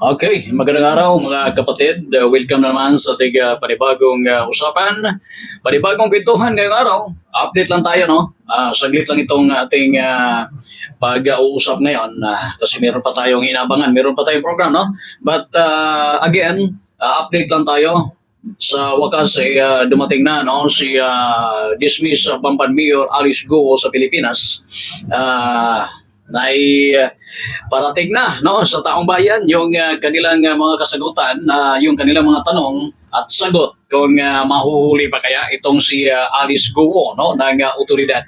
Okay, magandang araw mga kapatid. Uh, welcome naman sa ating uh, panibagong uh, usapan. Panibagong kwentuhan ngayong araw. Update lang tayo, no? Ah, saglit lang itong ating uh, pag-uusap ngayon uh, kasi meron pa tayong inabangan, meron pa tayong program, no? But uh, again, uh, update lang tayo. Sa wakas ay uh, dumating na no si uh, dismiss uh, Bamban Mayor Alice Go sa Pilipinas. Ah, na uh, parating na no sa taong bayan yung uh, kanilang uh, mga kasagutan na yung kanilang mga tanong at sagot kung uh, mahuhuli pa kaya itong si uh, Alice Guo no ng uh, otoridad.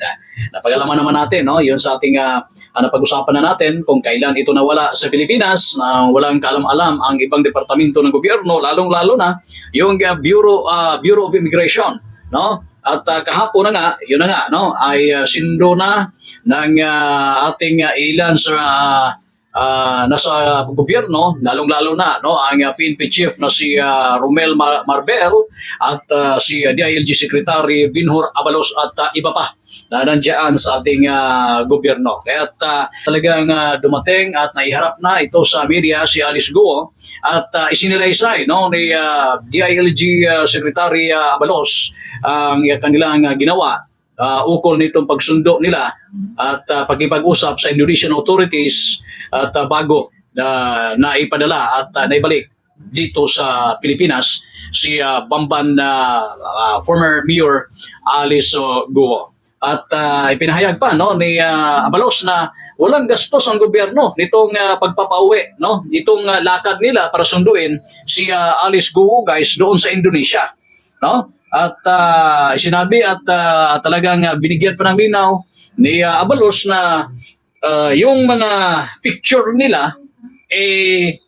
Napagalaman naman natin no yun sa ating uh, uh, napag-usapan na natin kung kailan ito nawala sa Pilipinas na walang kaalam-alam ang ibang departamento ng gobyerno lalong-lalo na yung uh, Bureau uh, Bureau of Immigration no at uh, kahapon na nga, yun na nga, no, ay uh, sindo na ng uh, ating uh, ilan sa uh, uh, nasa gobyerno, lalong-lalo na, no, ang PNP chief na si uh, Romel Mar- Marbel at uh, si uh, DILG Secretary Binhur Abalos at uh, iba pa na nandiyan sa ating uh, gobyerno. Kaya uh, talagang uh, dumating at naiharap na ito sa media si Alice Guo at uh, isinilaysay no, ni uh, DILG uh, Secretary uh, Abalos ang uh, kanilang uh, ginawa uh, ukol nitong pagsundo nila at uh, pagkipag-usap sa Indonesian authorities at uh, bago uh, na at uh, naibalik dito sa Pilipinas si uh, Bamban uh, uh, former Mayor Alice Guo. At uh, ipinahayag pa no ni uh, Abalos na walang gastos ang gobyerno nitong uh, pagpapauwi no itong uh, lakad nila para sunduin si uh, Alice Guo guys doon sa Indonesia no at uh, sinabi at uh, talagang uh, binigyan pa ng linaw ni uh, Abalos na uh, yung mga picture nila eh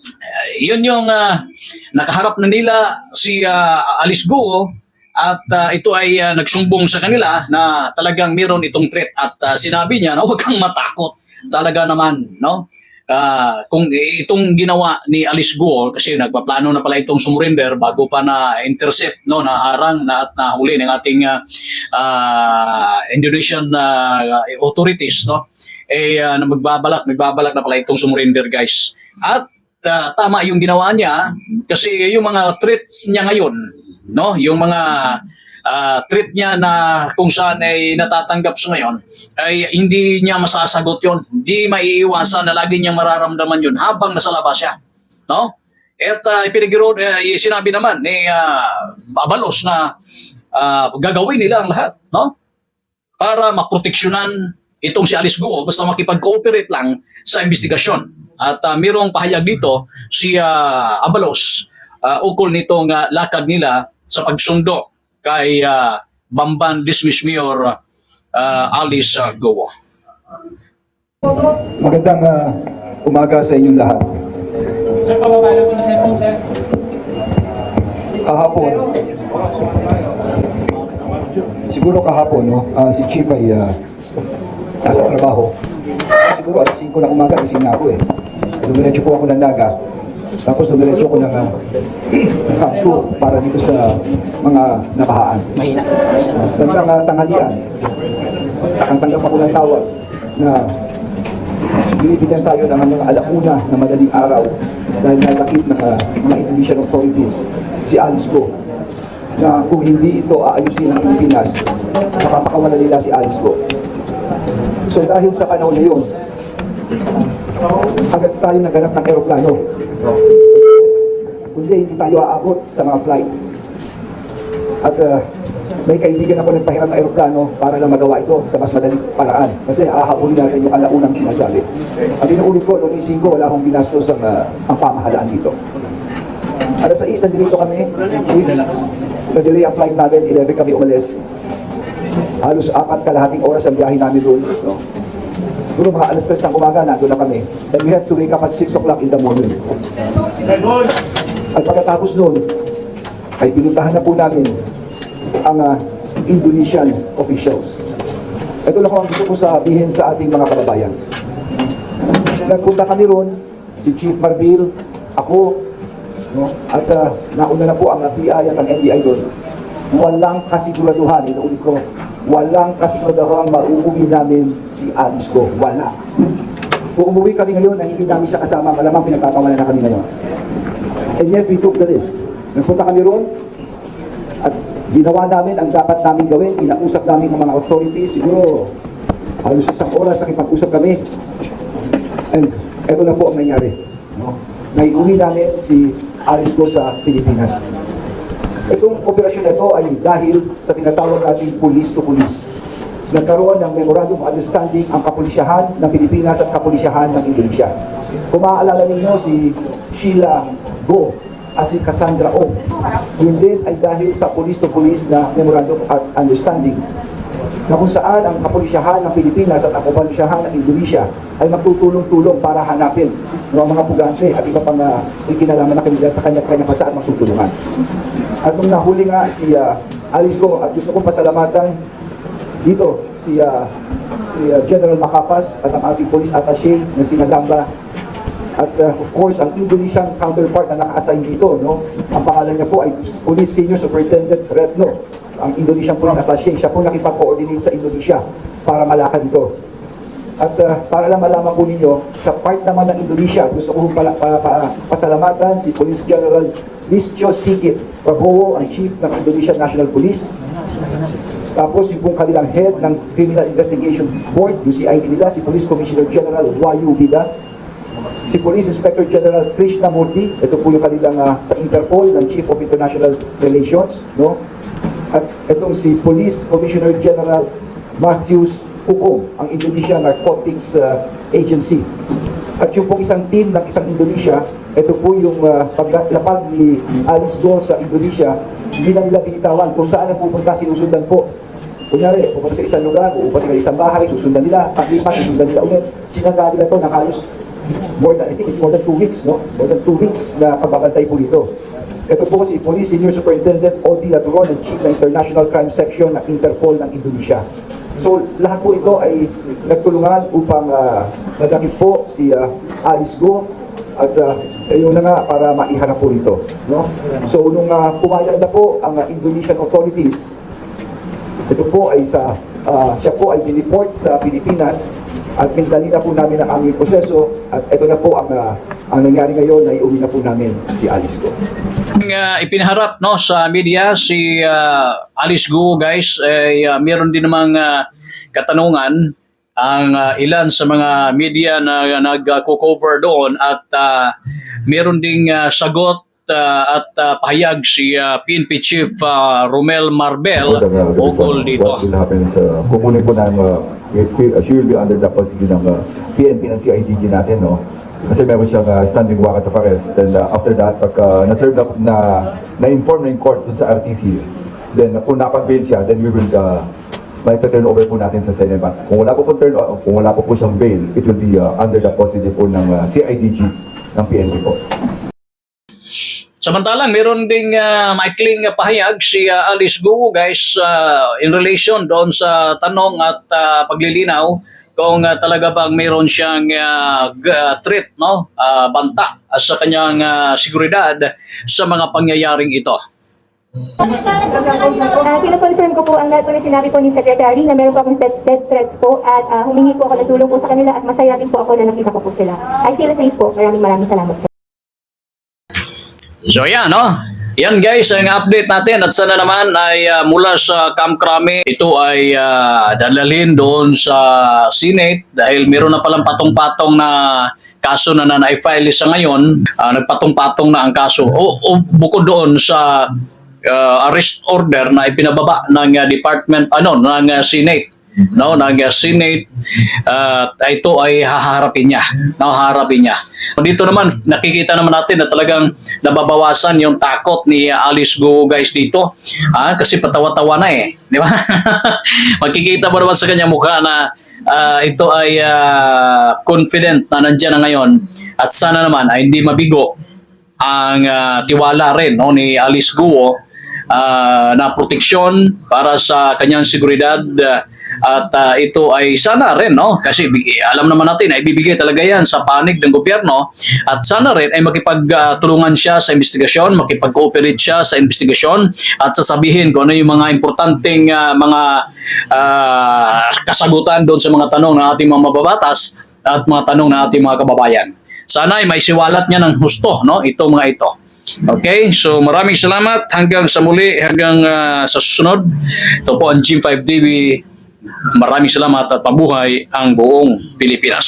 uh, yun yung uh, nakaharap na nila si uh, Alice Guo at uh, ito ay uh, nagsumbong sa kanila na talagang meron itong threat. At uh, sinabi niya na huwag kang matakot. Talaga naman no uh, kung itong ginawa ni Alice Guo kasi nagpaplano na pala itong sumurrender bago pa na intercept no na harang na at nahuli ng ating uh, uh, Indonesian uh, authorities no? Eh uh, magbabalak magbabalak na pala itong sumurrender guys. At uh, tama yung ginawa niya kasi yung mga threats niya ngayon no? Yung mga uh, treat niya na kung saan ay natatanggap sa ngayon, ay hindi niya masasagot yon Hindi maiiwasan na lagi niyang mararamdaman yun habang nasa labas siya. No? At uh, ipinigiro, uh, sinabi naman ni uh, Abalos na uh, gagawin nila ang lahat. No? Para maproteksyonan itong si Alice Guo basta makipag-cooperate lang sa investigasyon. At uh, mayroong pahayag dito si uh, Abalos uh, ukol nitong uh, lakad nila sa pagsundo kay uh, Bamban Dismiss Mayor uh, Alice uh, Gowo. Magandang ah, umaga sa inyong lahat. Sir, pababala po na cellphone, sir. Kahapon, siguro kahapon, no, ah, si Chief ay ah, nasa trabaho. Siguro alas 5 ng umaga, gising na ako eh. Dumiretso po ako ng Naga. Tapos dumiretso ko ng uh, Kamsu para dito sa mga nabahaan. Mahina. Bandang uh, tanghalian, nakatanggap ako ng tawag na binibigyan tayo ng mga alauna na madaling araw dahil nalakit ng uh, mga Indonesian authorities si Alice Go na kung hindi ito aayusin ng Pilipinas, makapakawala nila si Alice Go. So dahil sa panahon na yun, agad tayo naganap ng aeroplano. Kundi hindi tayo aabot sa mga flight. At uh, may kaibigan ako nagpahiram ng aeroplano para lang magawa ito sa mas madaling paraan. Kasi ahabulin natin yung alaunang sinasabi. At inuulit ko, noong ising ko, wala akong binastos ang, uh, ang pamahalaan dito. Alas sa isa, dito kami. Nag-delay ang flight namin, 11 kami umalis. Halos apat kalahating oras ang biyahe namin doon. No? Siguro mga alas 3 ng umaga, nandun na kami. And we have to wake up at 6 o'clock in the morning. At pagkatapos noon, ay pinuntahan na po namin ang ah, Indonesian officials. Ito lang ang gusto ko sabihin sa ating mga kababayan. Nagpunta kami ron, si Chief Marbil, ako, no? at ah, nauna na po ang PI at ang NBI doon. Walang kasiguraduhan, inuulit ko, walang kasiguraduhan mauuwi namin si Alice. Wala. Kung umuwi kami ngayon na hindi namin siya kasama, malamang pinagtatawanan na kami ngayon. And yet we took the risk. Nagpunta kami roon at ginawa namin ang dapat namin gawin. Inausap namin ang mga authorities. Siguro halos isang oras nakipag-usap kami. And eto na po ang nangyari. No? Naiuwi namin si Alice sa Pilipinas. Itong operasyon na ito ay dahil sa tinatawag nating police to police. Nagkaroon ng memorandum of understanding ang kapulisyahan ng Pilipinas at kapulisyahan ng Indonesia. Kung maaalala ninyo si Sheila Go at si Cassandra O. Yun din ay dahil sa police to police na memorandum of understanding na kung saan ang kapulisyahan ng Pilipinas at ang kapulisyahan ng Indonesia ay magtutulong-tulong para hanapin ng mga pugante at iba pang uh, ikinalaman na kanila sa kanya-kanya pasa at magtutulungan. At nung nahuli nga si uh, Alice Go at gusto kong pasalamatan dito si, uh, si uh, General Macapas at ang ating police attaché na si Nadamba at uh, of course ang Indonesian counterpart na naka-assign dito no ang pangalan niya po ay Police Senior Superintendent Retno ang Indonesian Police Attaché siya po nakipag-coordinate sa Indonesia para malakad ito at uh, para lang malaman po ninyo, sa part naman ng Indonesia, gusto ko pala, pa, pa, pasalamatan si Police General Listio Sigit Prabowo, ang Chief ng Indonesian National Police. Tapos yung pong kanilang head ng Criminal Investigation Board, yung CID nila, si Police Commissioner General Wayu Bida, si Police Inspector General Krishna Murthy, ito po yung kanilang ah, sa Interpol ng Chief of International Relations, no? At itong si Police Commissioner General Matthews Hukom, ang Indonesia Narcotics ah, Agency. At yung pong isang team ng isang Indonesia, ito po yung uh, paglapag ni Alice Go sa Indonesia, hindi na nila binitawan kung saan ang pupunta sinusundan po. Kunyari, pupunta sa isang lugar, pupunta sa isang bahay, susundan nila, paglipat, susundan nila ulit. Sinaga nila ito ng halos more than, I think it's more than two weeks, no? More than two weeks na pagbabantay po dito. Ito po si Police Senior Superintendent Odi Laturon, ang Chief ng International Crime Section ng Interpol ng Indonesia. So, lahat po ito ay nagtulungan upang uh, nadakip po si uh, Alice Go at uh, yun na nga para maihanap po ito. No? So, nung uh, pumayag na po ang uh, Indonesian authorities, ito po ay sa, ah, siya po ay dineport sa Pilipinas at pinadali na po namin ang aming proseso at ito na po ang, ah, ang nangyari ngayon na iuwi na po namin si Alice Go. Ang uh, ipinaharap no sa media si uh, Alice Go guys ay uh, meron din namang uh, katanungan ang uh, ilan sa mga media na nag-cover doon at uh, meron ding uh, sagot uh, at uh, pahayag si uh, PNP Chief uh, Romel Marbel ukol dito. Kukunin po ng uh, uh, she will be under the custody ng uh, PNP ng CIDG natin, no? Kasi meron siyang uh, standing warrant of arrest. Then uh, after that, pag uh, na-serve na, na, na-inform na yung court sa RTC, then uh, kung napag-bail siya, then we will uh, may turn over po natin sa Senate. Kung wala po po turn uh, kung wala po po siyang bail, it will be uh, under the custody po ng uh, CIDG ng PNP po. Samantalang meron ding uh, maikling pahayag si uh, Alice Go guys uh, in relation doon sa tanong at uh, paglilinaw kung uh, talaga bang meron siyang uh, threat no uh, banta uh, sa kanyang uh, seguridad sa mga pangyayaring ito. Uh, Kino-confirm ko po ang lahat po na sinabi po ni Secretary na meron po akong death, death threats po at uh, humingi po ako ng tulong po sa kanila at masaya din po ako na nakita ko po sila. I feel safe po. Maraming maraming salamat po. So yan, no? Yan guys, ang update natin. At sana naman ay ah, mula sa Camp Crame, ito ay uh, dalalhin doon sa Senate dahil meron na palang patong-patong na kaso na na file sa ngayon, ah, nagpatong-patong na ang kaso. O, o bukod doon sa ah, arrest order na ipinababa ng ah, department ano ng ah, Senate no ng Senate at ito ay haharapin niya. Haharapin niya. Dito naman nakikita naman natin na talagang nababawasan yung takot ni Alice Go guys dito. Ah kasi patawa-tawa na eh. Di ba? Makikita mo naman sa kanyang mukha na ah, ito ay ah, confident na nandiyan na ngayon. At sana naman ay hindi mabigo ang ah, tiwala rin no, ni Alice Guo ah, na proteksyon para sa kanyang seguridad ah, at ah, ito ay sana rin no kasi alam naman natin na ibibigay talaga yan sa panig ng gobyerno at sana rin ay makipagtulungan siya sa investigasyon makipag-cooperate siya sa investigasyon at sasabihin kung ano yung mga importanteng ah, mga ah, kasagutan doon sa mga tanong ng ating mga mababatas at mga tanong ng ating mga kababayan. Sana ay maisiwalat niya ng husto, no? Ito mga ito. Okay, so maraming salamat hanggang sa muli, hanggang ah, sa susunod. Ito po ang Gym 5 TV. Maraming salamat at pabuhay ang buong Pilipinas.